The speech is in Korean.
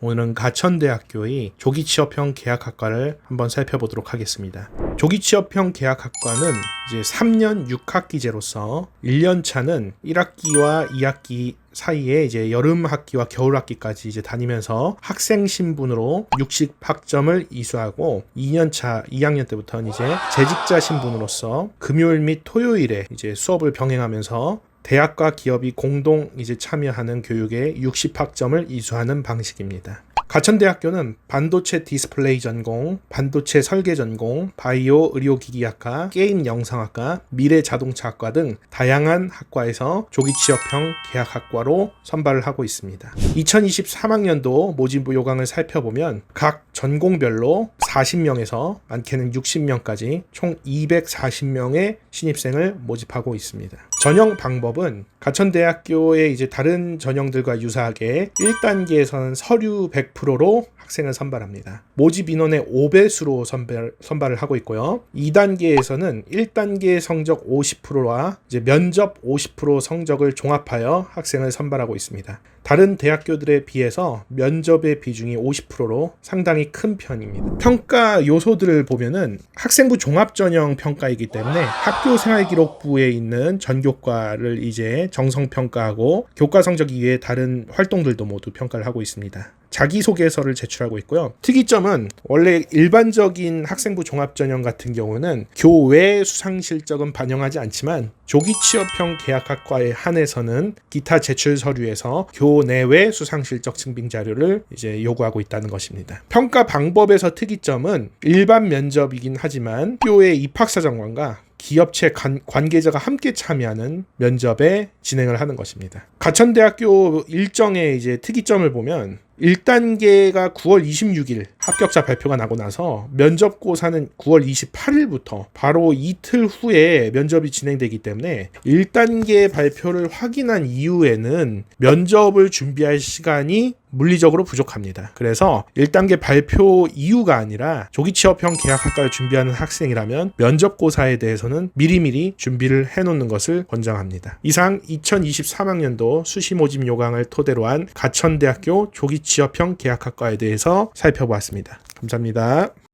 오늘은 가천대학교의 조기취업형 계약학과를 한번 살펴보도록 하겠습니다. 조기취업형 계약학과는 이제 3년 6학기제로서 1년 차는 1학기와 2학기 사이에 이제 여름 학기와 겨울 학기까지 이제 다니면서 학생 신분으로 60학점을 이수하고 2년 차 2학년 때부터는 이제 재직자 신분으로서 금요일 및 토요일에 이제 수업을 병행하면서 대학과 기업이 공동 이제 참여하는 교육에 60학점을 이수하는 방식입니다. 가천대학교는 반도체 디스플레이 전공, 반도체 설계 전공, 바이오 의료기기학과, 게임 영상학과, 미래 자동차학과 등 다양한 학과에서 조기 취업형 계약학과로 선발을 하고 있습니다. 2023학년도 모집부 요강을 살펴보면 각 전공별로 40명에서 많게는 60명까지 총 240명의 신입생을 모집하고 있습니다. 전형 방법은 가천대학교의 이제 다른 전형들과 유사하게 1단계에서는 서류 100%로 학생을 선발합니다. 모집 인원의 5배수로 선발, 선발을 하고 있고요. 2단계에서는 1단계 성적 50%와 이제 면접 50% 성적을 종합하여 학생을 선발하고 있습니다. 다른 대학교들에 비해서 면접의 비중이 50%로 상당히 큰 편입니다. 평가 요소들을 보면은 학생부 종합 전형 평가이기 때문에 학교 생활 기록부에 있는 전교과를 이제 정성 평가하고 교과 성적 이외에 다른 활동들도 모두 평가를 하고 있습니다. 자기소개서를 제출하고 있고요. 특이점은 원래 일반적인 학생부 종합전형 같은 경우는 교외 수상 실적은 반영하지 않지만 조기 취업형 계약학과에 한해서는 기타 제출 서류에서 교내외 수상 실적 증빙 자료를 이제 요구하고 있다는 것입니다. 평가 방법에서 특이점은 일반 면접이긴 하지만 학교의 입학사정관과 기업체 관, 관계자가 함께 참여하는 면접에 진행을 하는 것입니다. 가천대학교 일정의 이제 특이점을 보면 1단계가 9월 26일 합격자 발표가 나고 나서 면접고사는 9월 28일부터 바로 이틀 후에 면접이 진행되기 때문에 1단계 발표를 확인한 이후에는 면접을 준비할 시간이 물리적으로 부족합니다. 그래서 1단계 발표 이유가 아니라 조기 취업형 계약학과를 준비하는 학생이라면 면접고사에 대해서는 미리미리 준비를 해놓는 것을 권장합니다. 이상 2023학년도 수시 모집 요강을 토대로 한 가천대학교 조기 취업형 계약학과에 대해서 살펴보았습니다. 감사합니다.